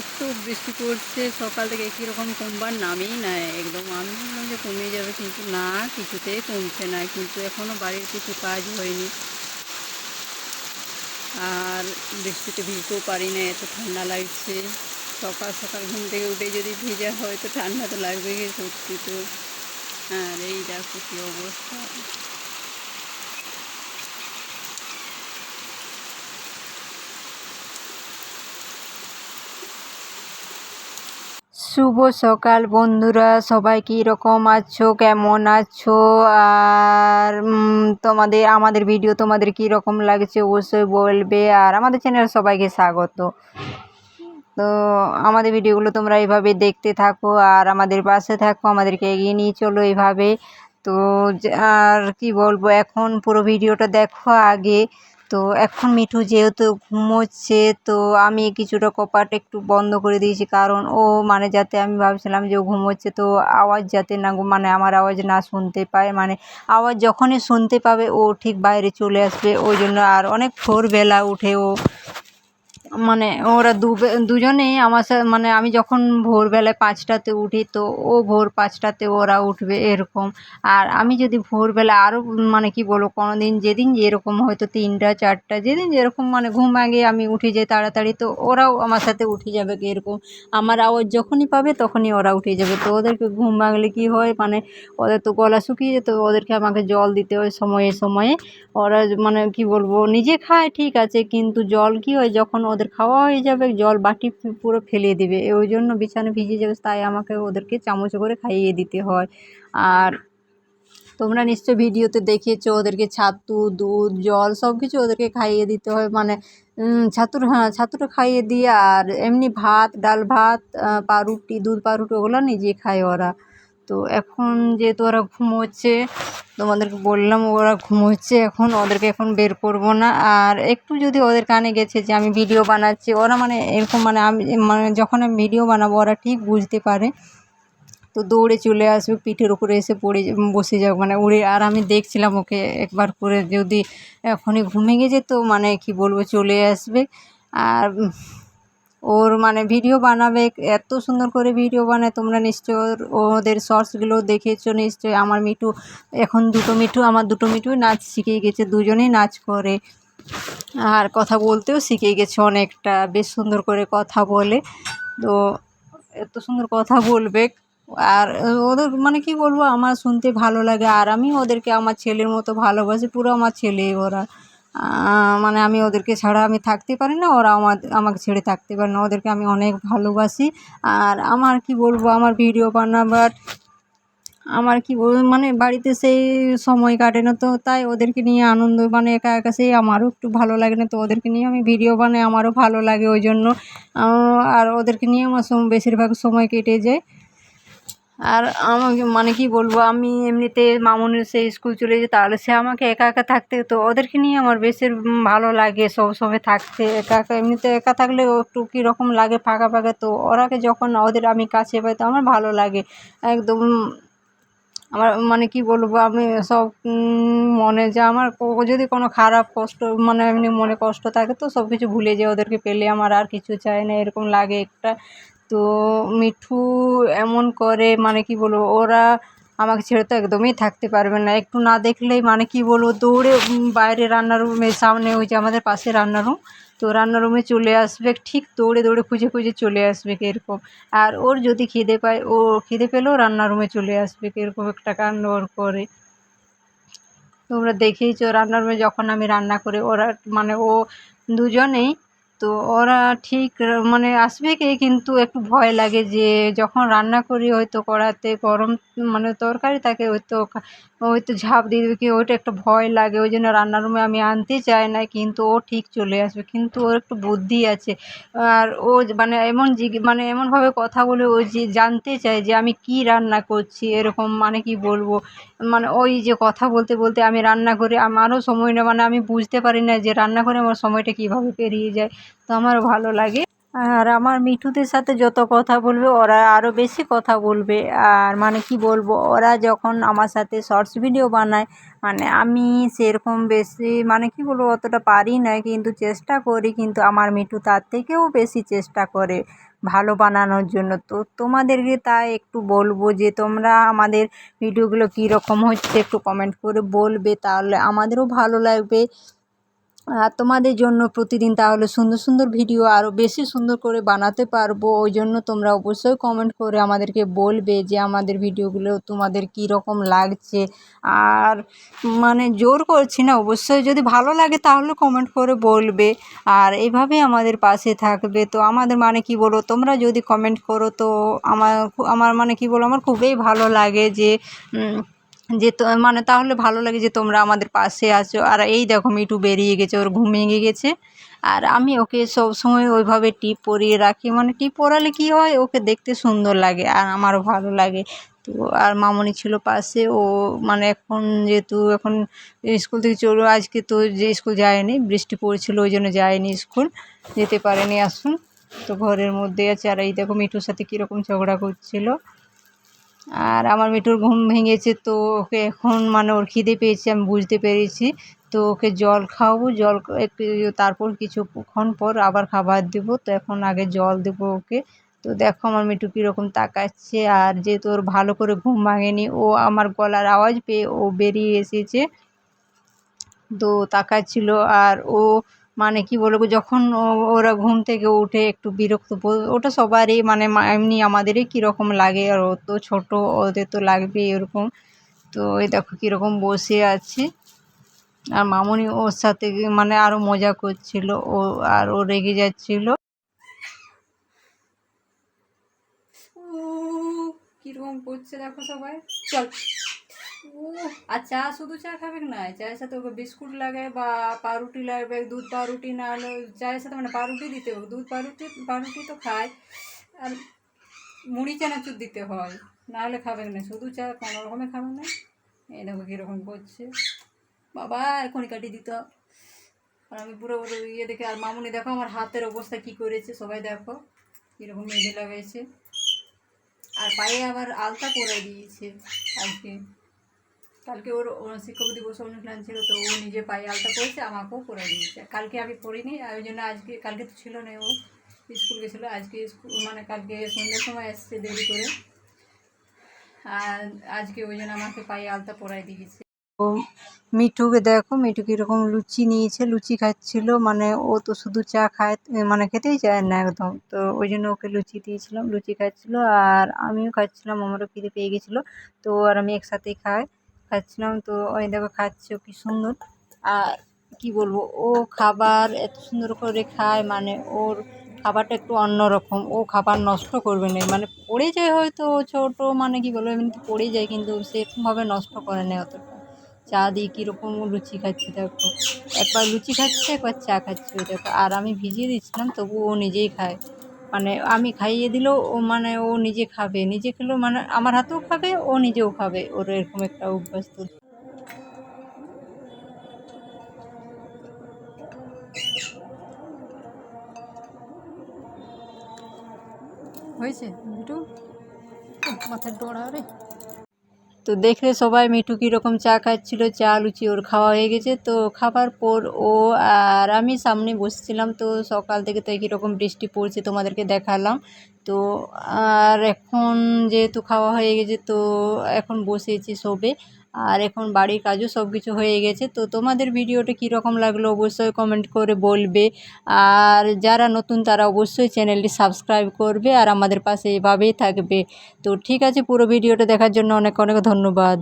একটু বৃষ্টি পড়ছে, সকাল থেকে কীরকম কমবার নামেই নাই। একদম আমি ভাবলাম যে কমে যাবে কিন্তু না, কিছুতেই কমছে না, কিন্তু এখনও বাড়ির কিছু কাজ হয়নি। আর বৃষ্টিতে ভিজতেও পারি না, এত ঠান্ডা লাগছে। সকাল সকাল ঘুম থেকে উঠে যদি ভিজা হয় তো ঠান্ডা তো লাগবেই সত্যি তো। আর এই দেখো কী অবস্থা। শুভ সকাল বন্ধুরা, সবাই কী রকম আছো, কেমন আছো? আর তোমাদের, আমাদের ভিডিও তোমাদের কী রকম লাগছে অবশ্যই বলবে। আর আমাদের চ্যানেল সবাইকে স্বাগত। তো, আমাদের ভিডিওগুলো তোমরা এইভাবে দেখতে থাকো, আর আমাদের পাশে থাকো, আমাদেরকে এগিয়ে নিয়ে চলো এইভাবে তো, আর কি বলব, এখন পুরো ভিডিওটা দেখো আগে। তো এখন মিঠু যেহেতু ঘুমোচ্ছে, তো আমি কিছুটা কপাট একটু বন্ধ করে দিয়েছি। কারণ ও মানে যাতে আমি ভাবছিলাম যে ও ঘুমোচ্ছে, তো আওয়াজ যাতে না মানে আমার আওয়াজ না শুনতে পায়। মানে আওয়াজ যখনই শুনতে পাবে, ও ঠিক বাইরে চলে আসবে। ওই জন্য আর অনেক ভোরবেলা উঠে ও মানে ওরা দুজনেই আমার সাথে মানে আমি যখন ভোরবেলায় পাঁচটাতে উঠি তো ও ভোর পাঁচটাতে ওরা উঠবে এরকম। আর আমি যদি ভোরবেলা আরও মানে কি বলব কোনো দিন যেদিন যেরকম হয়তো তিনটা, চারটা, যেদিন যেরকম মানে ঘুম আগে আমি উঠে যাই তাড়াতাড়ি তো ওরাও আমার সাথে উঠে যাবে এরকম। আমার আওয়াজ যখনই পাবে তখনই ওরা উঠে যাবে। তো ওদেরকে ঘুম ভাঙলে কী হয় মানে ওদের তো গলা শুকিয়ে যেত, ওদেরকে আমাকে জল দিতে হয় সময়ে সময়ে। ওরা মানে কি বলব, নিজে খায় ঠিক আছে, কিন্তু জল কি হয়, যখন ওদের খাওয়া হয়ে যাবে, জল বাটি পুরো ফেলে দেবে। ওই জন্য বিছানা ভিজে যাবে, তাই আমাকে ওদেরকে চামচ করে খাইয়ে দিতে হয়। আর তোমরা নিশ্চয় ভিডিওতে দেখেছ ওদেরকে ছাতু, দুধ, জল সব কিছু ওদেরকে খাইয়ে দিতে হয়। মানে ছাতুর হ্যাঁ ছাতুটা খাইয়ে দিয়ে আর এমনি ভাত, ডাল ভাত পাউরুটি, দুধ পাউরুটি ওগুলো নিজে খায় ওরা। তো এখন যেহেতু ওরা ঘুমোচ্ছে, তোমাদেরকে বললাম ওরা ঘুমোচ্ছে এখন, ওদেরকে এখন বের করব না। আর একটু যদি ওদের কানে গেছে যে আমি ভিডিও বানাচ্ছি, ওরা মানে এরকম মানে আমি মানে যখন আমি ভিডিও বানাবো, ওরা ঠিক বুঝতে পারে। তো দৌড়ে চলে আসবে, পিঠের উপরে এসে পড়ে বসে যাবে মানে উড়ে। আর আমি দেখছিলাম ওকে একবার করে যদি এখনই ঘুমে গেছে, তো মানে কি বলব, চলে আসবে। আর ওর মানে ভিডিও বানাবে, এত সুন্দর করে ভিডিও বানায়, তোমরা নিশ্চয় ওদের শর্টসগুলো দেখেছ নিশ্চয় আমার মিঠু, এখন দুটো মিঠু, আমার দুটো মিঠু নাচ শিখে গেছে, দুজনেই নাচ করে। আর কথা বলতেও শিখে গেছে অনেকটা, বেশ সুন্দর করে কথা বলে। তো এত সুন্দর কথা বলবে। আর ওদের মানে কি বলব, আমার শুনতে ভালো লাগে, আর আমি ওদেরকে, আমার ছেলের মতো ভালোবাসি, পুরো আমার ছেলে ওরা। মানে আমি ওদেরকে ছাড়া আমি থাকতে পারি না, ওরা আমার আমাকে ছেড়ে থাকতে পারে না। ওদেরকে আমি অনেক ভালোবাসি। আর আমার কি বলব, আমার ভিডিও বানাবার, আমার কি বলব মানে বাড়িতে সেই সময় কাটে না তো, তাই ওদেরকে নিয়ে আনন্দ মানে একা একা সেই আমারও একটু ভালো লাগে না তো, ওদেরকে নিয়ে আমি ভিডিও বানাই, আমারও ভালো লাগে ওই জন্য। আর ওদেরকে নিয়ে আমার বেশিরভাগ সময় কেটে যায়। আর আমাকে মানে কি বলব, আমি এমনিতে মামুনের সে স্কুল চলে যেত তাহলে সে আমাকে একা একা থাকতে তো ওদেরকে নিয়ে আমার বেশি ভালো লাগে সব সময় থাকতে, একা একা, এমনিতে একা থাকলে একটু কীরকম লাগে ফাঁকা ফাঁকা, তো ওরাকে যখন ওদের আমি কাছে পাই তো আমার ভালো লাগে। একদম আমার মানে কি বলব, আমি সব মনে যে আমার যদি কোনো খারাপ কষ্ট মানে এমনি মনে কষ্ট থাকে তো সব কিছু ভুলে যাই ওদেরকে পেলে আমার আর কিছু চাই না, এরকম লাগে একটা। তো মিঠু এমন করে মানে কি বলব, ওরা আমাকে ছেড়ে তো একদমই থাকতে পারবে না। একটু না দেখলেই মানে কি বলব, দৌড়ে বাইরে রান্নার রুমের সামনে ওই যে আমাদের পাশে রান্নার রুম তো রান্নার রুমে চলে আসবে, ঠিক দৌড়ে দৌড়ে খুঁজে খুঁজে চলে আসবে এরকম। আর ওর যদি খিদে পায়, ও খিদে পেলেও রান্নার রুমে চলে আসবে, এরকম একটা কাণ্ড ওর করে। তোমরা দেখেইছো, রান্নার রুমে যখন আমি রান্না করি, ওরা মানে ও দুজনেই তো ওরা ঠিক মানে আসবে কি কিন্তু একটু ভয় লাগে যে যখন রান্না করি হয়তো কড়াতে গরম মানে তরকারি থাকে, হয়তো হয়তো ঝাঁপ দিয়ে দেবে কি, ওইটা একটা ভয় লাগে, ওই জন্য রান্নার রুমে আমি আনতে চাই না, কিন্তু ও ঠিক চলে আসবে, কিন্তু ওর একটু বুদ্ধি আছে। আর ও মানে এমন মানে এমনভাবে কথা বলে ও যে জানতে চায় যে আমি কী রান্না করছি, এরকম মানে কি বলব মানে ওই যে কথা বলতে বলতে আমি রান্না করে, আমারও সময় না মানে আমি বুঝতে পারি না যে রান্না করে আমার সময়টা কীভাবে পেরিয়ে যায়। তো আমার ভালো লাগে। আর আমার মিঠুদের সাথে যত কথা বলবে, ওরা আরও বেশি কথা বলবে। আর মানে কি বলব, ওরা যখন আমার সাথে শর্টস ভিডিও বানায় মানে আমি সেরকম বেশি মানে কি বলব, অতটা পারি না। কিন্তু চেষ্টা করি, কিন্তু আমার মিঠু তার থেকেও বেশি চেষ্টা করে ভালো বানানোর জন্য। তো তোমাদেরকে তাই একটু বলব যে, তোমরা আমাদের ভিডিওগুলো কী রকম হচ্ছে একটু কমেন্ট করে বলবে, তাহলে আমাদেরও ভালো লাগবে। আর তোমাদের জন্য প্রতিদিন তাহলে সুন্দর সুন্দর ভিডিও আরও বেশি সুন্দর করে বানাতে পারব। ওই জন্য তোমরা অবশ্যই কমেন্ট করে আমাদেরকে বলবে যে আমাদের ভিডিওগুলো তোমাদের কী রকম লাগছে। আর মানে জোর করছি না, অবশ্যই যদি ভালো লাগে তাহলে কমেন্ট করে বলবে। আর এইভাবেই আমাদের পাশে থাকবে। তো আমাদের মানে কি বলো, তোমরা যদি কমেন্ট করো তো আমার আমার মানে কি বলো, আমার খুবই ভালো লাগে যে যে তো মানে তাহলে ভালো লাগে যে তোমরা আমাদের পাশে আছো। আর এই দেখো মিটু বেরিয়ে গেছে, ওর ঘুম ভেঙে গেছে। আর আমি ওকে সব সময় ওইভাবে টিপ পরিয়ে রাখি। মানে টিপ পরালে কি হয়? ওকে দেখতে সুন্দর লাগে আর আমারও ভালো লাগে। তো আর মামনি ছিল পাশে, ও মানে এখন যেহেতু এখন স্কুল থেকে চলো, আজকে তো যে স্কুল যায়নি, বৃষ্টি পড়ছিল, ওই জন্য যায়নি স্কুল। যেতে পারেনি আসুন। তো ঘরের মধ্যে আছে। আর এই দেখো, মিঠুর সাথে কীরকম ঝগড়া করছিল। আর আমার মিঠুর ঘুম ভেঙেছে, তো ওকে এখন মানে ওর খিদে পেয়েছে, আমি বুঝতে পেরেছি। তো ওকে জল খাওয়াবো, জল একটু তারপর কিছুক্ষণ পর আবার খাবার দেবো। তো এখন আগে জল দেবো ওকে। তো দেখো আমার মিঠু কীরকম তাকাচ্ছে, আর যেহেতু ওর ভালো করে ঘুম ভাঙেনি, ও আমার গলার আওয়াজ পেয়ে ও বেরিয়ে এসেছে। তো তাকাচ্ছিল, আর ও মানে কি বলব, যখন ওরা ঘুম থেকে উঠে একটু বিরক্ত ওটা সবারই মানে এমনি আমাদেরই কীরকম লাগে, আর ও তো ছোটো, ওদের তো লাগবে এরকম। তো এই দেখো কীরকম বসে আছে। আর মামুনি ওর সাথে মানে আরও মজা করছিল, ও আর ও রেগে যাচ্ছিল। করছে দেখো সবাই। চল। আর চা শুধু চা খাবে না, চায়ের সাথে ওকে বিস্কুট লাগে বা পাউরুটি লাগবে দুধ পাউরুটি না হলে চায়ের সাথে মানে পাউরুটি দিতে হবে, দুধ পাউরুটি পাউরুটি তো খায়। আর মুড়ি, চানাচুর দিতে হয়, না হলে খাবে না, শুধু চা, কোনো রকমে খাবে না। এই দেখো কীরকম করছে। বাবা এখনই কাটিয়ে দিত আর আমি পুরো ইয়ে দেখে, আর মামুনি দেখো আমার হাতের অবস্থা কি করেছে, সবাই দেখো, কীরকম মেহেদি লাগাইছে। আর পায়ে আবার আলতা করে দিয়েছে আজকে। কালকে ওর শিক্ষক দিবস অনুষ্ঠান ছিল, তো ও নিজে পায়ে আলতা পরেছে আমাকেও পরে দিয়েছে কালকে আমি পড়িনি ওই জন্য আজকে, কালকে তো ছিল না ও, স্কুল গেছিল, আজকে স্কুল মানে কালকে সন্ধ্যের সময় এসছে দেরি করে। আর আজকে ওই জন্য আমাকে পায়ে আলতা পরাই দিয়েছে। ও মিঠুকে দেখো, মিঠু কীরকম লুচি নিয়েছে, লুচি খাচ্ছিল মানে ও তো শুধু চা খায় মানে খেতেই চায় না একদম। তো ওই জন্য ওকে লুচি দিয়েছিলাম, লুচি খাচ্ছিল, আর আমিও খাচ্ছিলাম, আমারও খিদে পেয়ে গেছিল, তো আর আমি একসাথেই খাই। খাচ্ছিলাম তো ওই দেখো খাচ্ছে, কি সুন্দর। আর কি বলব, ও খাবার এত সুন্দর করে খায় মানে ওর খাবারটা একটু অন্যরকম, ও খাবার নষ্ট করবে না। মানে পড়ে যায় হয়তো ছোটো মানে কি বলব, এমনিতে পড়ে যায়, কিন্তু সেরকমভাবে নষ্ট করে না অতটা। চা দিয়ে কীরকম লুচি খাচ্ছে দেখো। একবার লুচি খাচ্ছে, একবার চা খাচ্ছে দেখো। আর আমি ভিজিয়ে দিচ্ছিলাম তবু ও নিজেই খায়। মানে আমি খাইয়ে দিলেও ও মানে ও নিজে খাবে, নিজে খেলেও মানে আমার হাতেও খাবে, ও নিজেও খাবে। ওর এরকম একটা অভ্যাস হয়েছে, দুটো? মাথার ডোড়া রে তো দেখলে সবাই মিঠু কীরকম চা খাচ্ছিলো, চা, লুচি ওর খাওয়া হয়ে গেছে। তো খাবার পর ও আর আমি সামনে বসছিলাম, তো সকাল থেকে তো কীরকম বৃষ্টি পড়ছে, তোমাদেরকে দেখালাম। তো আর এখন যেহেতু খাওয়া হয়ে গেছে, তো এখন বসেছি সবে। আর এখন বাড়ির কাজও সব কিছু হয়ে গেছে। তো তোমাদের ভিডিওটা কীরকম লাগল অবশ্যই কমেন্ট করে বলবে। আর যারা নতুন, তারা অবশ্যই চ্যানেলটি সাবস্ক্রাইব করবে আর আমাদের পাশে এভাবেই থাকবে। তো ঠিক আছে, পুরো ভিডিওটা দেখার জন্য অনেক অনেক ধন্যবাদ।